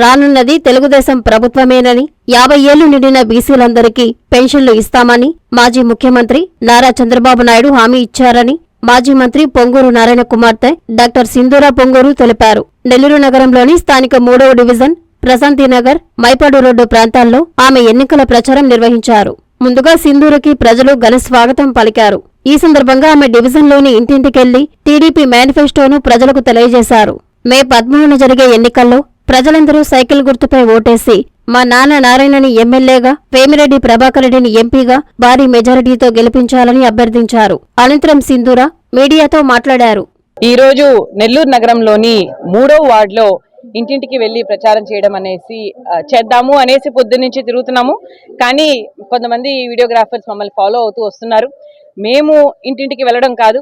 రానున్నది తెలుగుదేశం ప్రభుత్వమేనని యాభై ఏళ్ళు నిండిన బీసీలందరికీ పెన్షన్లు ఇస్తామని మాజీ ముఖ్యమంత్రి నారా చంద్రబాబు నాయుడు హామీ ఇచ్చారని మాజీ మంత్రి పొంగూరు నారాయణ కుమార్తె డాక్టర్ సింధూరా పొంగూరు తెలిపారు. నెల్లూరు నగరంలోని స్థానిక మూడవ డివిజన్ ప్రశాంతినగర్ మైపాడు రోడ్డు ప్రాంతాల్లో ఆమె ఎన్నికల ప్రచారం నిర్వహించారు. ముందుగా సింధూరుకి ప్రజలు ఘన స్వాగతం పలికారు. ఈ సందర్భంగా ఆమె డివిజన్లోని ఇంటింటికెళ్ళి టీడీపీ మేనిఫెస్టోను ప్రజలకు తెలియజేశారు. మే పదమూడున జరిగే ఎన్నికల్లో ప్రజలందరూ సైకిల్ గుర్తుపై ఓటేసి మా నాన్న నారాయణని ఎమ్మెల్యేగా వేమిరెడ్డి ప్రభాకర్ రెడ్డిని ఎంపీగా భారీ మెజారిటీతో గెలిపించాలని అభ్యర్థించారు. అనంతరం సింధూర మీడియాతో మాట్లాడారు. ఈ రోజు నెల్లూరు నగరంలోని మూడో వార్డులో ఇంటింటికి వెళ్ళి ప్రచారం చేయడం అనేసి చేద్దాము అనేసి పొద్దు నుంచి తిరుగుతున్నాము. కానీ కొంతమంది వీడియోగ్రాఫర్స్ మమ్మల్ని ఫాలో అవుతూ వస్తున్నారు. మేము ఇంటింటికి వెళ్ళడం కాదు.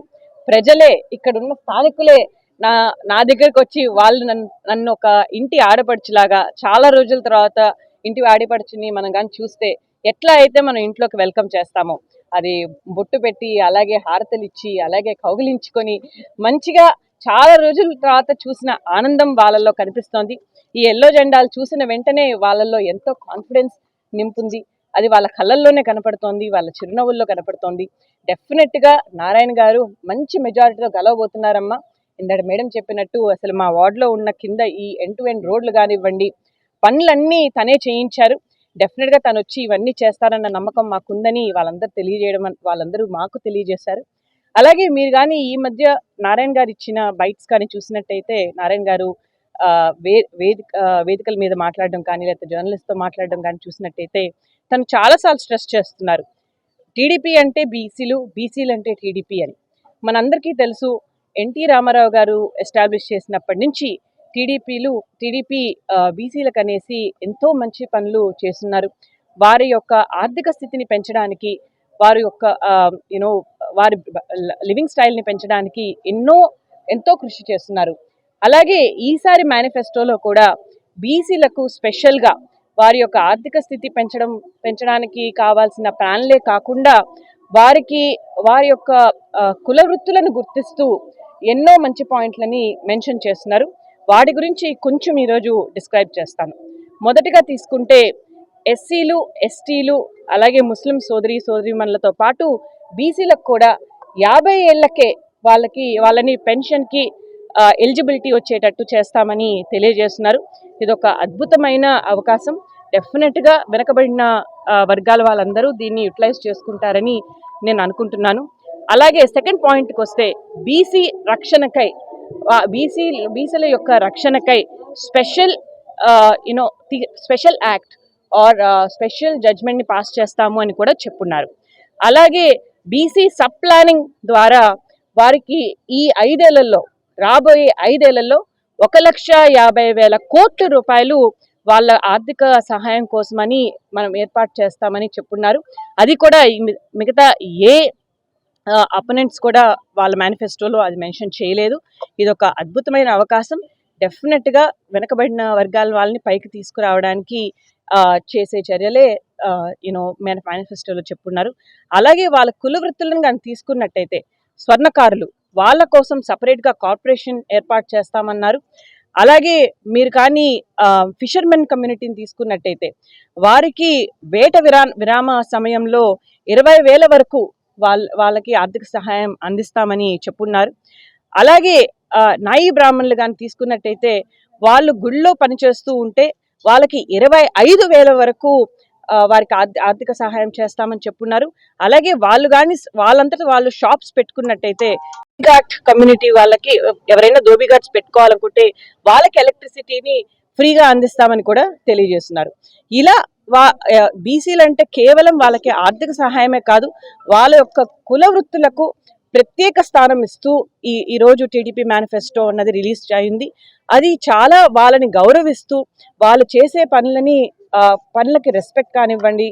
ప్రజలే ఇక్కడ ఉన్న స్థానికులే నా నా దగ్గరకు వచ్చి వాళ్ళు నన్ను నన్ను ఒక ఇంటి ఆడపడుచులాగా చాలా రోజుల తర్వాత ఇంటి ఆడపడుచుని మనం కానీ చూస్తే ఎట్లా అయితే మనం ఇంట్లోకి వెల్కమ్ చేస్తామో అది బొట్టు పెట్టి అలాగే హారతలు ఇచ్చి అలాగే కౌగిలించుకొని మంచిగా చాలా రోజుల తర్వాత చూసిన ఆనందం వాళ్ళల్లో కనిపిస్తోంది. ఈ ఎల్లో జెండాలు చూసిన వెంటనే వాళ్ళల్లో ఎంతో కాన్ఫిడెన్స్ నింపుంది. అది వాళ్ళ కళ్ళల్లోనే కనపడుతోంది వాళ్ళ చిరునవ్వుల్లో కనపడుతోంది. డెఫినెట్గా నారాయణ గారు మంచి మెజారిటీతో గెలవబోతున్నారమ్మా. ఇందాక మేడం చెప్పినట్టు అసలు మా వార్డులో ఉన్న కింద ఈ ఎండ్ టు ఎండ్ రోడ్లు కానివ్వండి పనులన్నీ తనే చేయించారు. డెఫినెట్గా తను వచ్చి ఇవన్నీ చేస్తారన్న నమ్మకం మాకుందని వాళ్ళందరూ తెలియజేయడం వాళ్ళందరూ మాకు తెలియజేశారు. అలాగే మీరు కానీ ఈ మధ్య నారాయణ గారు ఇచ్చిన బైట్స్ కానీ చూసినట్టయితే నారాయణ గారు వే వేదిక వేదికల మీద మాట్లాడడం కానీ లేకపోతే జర్నలిస్ట్తో మాట్లాడడం కానీ చూసినట్టయితే తను చాలాసార్లు స్ట్రెస్ చేస్తున్నారు. టీడీపీ అంటే బీసీలు బీసీలు అంటే టీడీపీ అని. మనందరికీ తెలుసు ఎన్టీ రామారావు గారు ఎస్టాబ్లిష్ చేసినప్పటి నుంచి టీడీపీలు టీడీపీ బీసీలకు అనేసి ఎంతో మంచి పనులు చేస్తున్నారు. వారి యొక్క ఆర్థిక స్థితిని పెంచడానికి వారి యొక్క యూనో వారి లివింగ్ స్టైల్ని పెంచడానికి ఎన్నో ఎంతో కృషి చేస్తున్నారు. అలాగే ఈసారి మేనిఫెస్టోలో కూడా బీసీలకు స్పెషల్గా వారి యొక్క ఆర్థిక స్థితి పెంచడం పెంచడానికి కావాల్సిన ప్లాన్లే కాకుండా వారికి వారి యొక్క కుల వృత్తులను గుర్తిస్తూ ఎన్నో మంచి పాయింట్లని మెన్షన్ చేస్తున్నారు. వాటి గురించి కొంచెం ఈరోజు డిస్క్రైబ్ చేస్తాను. మొదటిగా తీసుకుంటే ఎస్సీలు ఎస్టీలు అలాగే ముస్లిం సోదరి సోదరిమణులతో పాటు బీసీలకు కూడా యాభై ఏళ్ళకే వాళ్ళకి వాళ్ళని పెన్షన్కి ఎలిజిబిలిటీ వచ్చేటట్టు చేస్తామని తెలియజేస్తున్నారు. ఇది ఒక అద్భుతమైన అవకాశం. డెఫినెట్గా వెనకబడిన వర్గాల వాళ్ళందరూ దీన్ని యూటిలైజ్ చేసుకుంటారని నేను అనుకుంటున్నాను. అలాగే సెకండ్ పాయింట్కి వస్తే బీసీ రక్షణకై బీసీ బీసీల యొక్క రక్షణకై స్పెషల్ యునో స్పెషల్ యాక్ట్ ఆర్ స్పెషల్ జడ్జ్మెంట్ని పాస్ చేస్తాము అని కూడా చెప్పున్నారు. అలాగే బీసీ సబ్ ప్లానింగ్ ద్వారా వారికి ఈ ఐదేళ్ళలో రాబోయే ఐదేళ్ళలో ఒక లక్ష యాభై వేల కోట్ల రూపాయలు వాళ్ళ ఆర్థిక సహాయం కోసమని మనం ఏర్పాటు చేస్తామని చెప్పున్నారు. అది కూడా మిగతా ఏ అపోనెంట్స్ కూడా వాళ్ళ మేనిఫెస్టోలో అది మెన్షన్ చేయలేదు. ఇది ఒక అద్భుతమైన అవకాశం. డెఫినెట్గా వెనకబడిన వర్గాల వాళ్ళని పైకి తీసుకురావడానికి చేసే చర్యలే యూనో మన మేనిఫెస్టోలో చెప్పున్నారు. అలాగే వాళ్ళ కుల వృత్తులను కానీ తీసుకున్నట్టయితే స్వర్ణకారులు వాళ్ళ కోసం సపరేట్గా కార్పొరేషన్ ఏర్పాటు చేస్తామన్నారు. అలాగే మీరు కానీ ఫిషర్మెన్ కమ్యూనిటీని తీసుకున్నట్టయితే వారికి వేట విరా విరామ సమయంలో ఇరవై వేల వరకు వాళ్ళ వాళ్ళకి ఆర్థిక సహాయం అందిస్తామని చెప్పున్నారు. అలాగే నాయి బ్రాహ్మణులు కానీ తీసుకున్నట్టయితే వాళ్ళు గుళ్ళో పనిచేస్తూ ఉంటే వాళ్ళకి ఇరవై ఐదు వేల వరకు వారికి ఆర్థిక సహాయం చేస్తామని చెప్పున్నారు. అలాగే వాళ్ళు కానీ వాళ్ళంతటా వాళ్ళు షాప్స్ పెట్టుకున్నట్టయితే ఘాట్ కమ్యూనిటీ వాళ్ళకి ఎవరైనా ధోబీ ఘాట్స్ పెట్టుకోవాలనుకుంటే వాళ్ళకి ఎలక్ట్రిసిటీని ఫ్రీగా అందిస్తామని కూడా తెలియజేస్తున్నారు. ఇలా వా బీసీలు అంటే కేవలం వాళ్ళకి ఆర్థిక సహాయమే కాదు వాళ్ళ యొక్క కుల వృత్తులకు ప్రత్యేక స్థానం ఇస్తూ ఈ ఈరోజు టీడీపీ మేనిఫెస్టో అన్నది రిలీజ్ అయింది. అది చాలా వాళ్ళని గౌరవిస్తూ వాళ్ళు చేసే పనులని పనులకి రెస్పెక్ట్ కానివ్వండి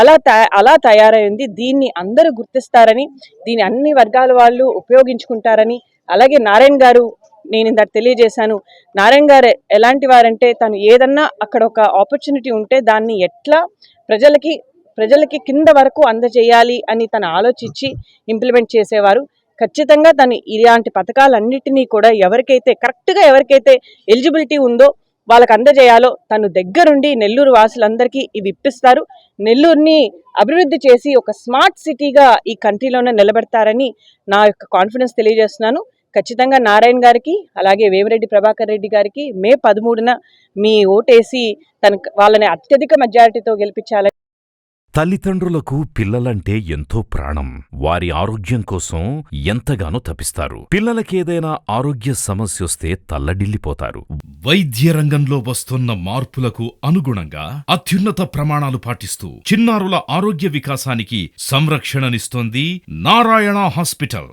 అలా అలా తయారైంది. దీన్ని అందరూ గుర్తిస్తారని దీన్ని అన్ని వర్గాల వాళ్ళు ఉపయోగించుకుంటారని అలాగే నారాయణ గారు నేను ఇందాక తెలియజేశాను. నారాయణ గారు ఎలాంటి వారంటే తను ఏదన్నా అక్కడ ఒక ఆపర్చునిటీ ఉంటే దాన్ని ఎట్లా ప్రజలకి ప్రజలకి కింద వరకు అందజేయాలి అని తను ఆలోచించి ఇంప్లిమెంట్ చేసేవారు. ఖచ్చితంగా తను ఇలాంటి పథకాలన్నిటినీ కూడా ఎవరికైతే కరెక్ట్గా ఎవరికైతే ఎలిజిబిలిటీ ఉందో వాళ్ళకి అందజేయాలో తను దగ్గరుండి నెల్లూరు వాసులందరికీ ఇవి ఇప్పిస్తారు. నెల్లూరుని అభివృద్ధి చేసి ఒక స్మార్ట్ సిటీగా ఈ కంట్రీలోనే నిలబెడతారని నా యొక్క కాన్ఫిడెన్స్ తెలియజేస్తున్నాను. ఖచ్చితంగా నారాయణ గారికి అలాగే వేమిరెడ్డి ప్రభాకర్ రెడ్డి గారికి మే పదమూడున మీ ఓటేసి తన వాళ్ళని అత్యధిక మెజారిటీతో గెలిపించాలని తల్లిదండ్రులకు పిల్లలంటే ఎంతో ప్రాణం. వారి ఆరోగ్యం కోసం ఎంతగానో తపిస్తారు. పిల్లలకేదైనా ఆరోగ్య సమస్యొస్తే తల్లడిల్లిపోతారు. వైద్య రంగంలో వస్తున్న మార్పులకు అనుగుణంగా అత్యున్నత ప్రమాణాలు పాటిస్తూ చిన్నారుల ఆరోగ్య వికాసానికి సంరక్షణనిస్తోంది నారాయణ హాస్పిటల్.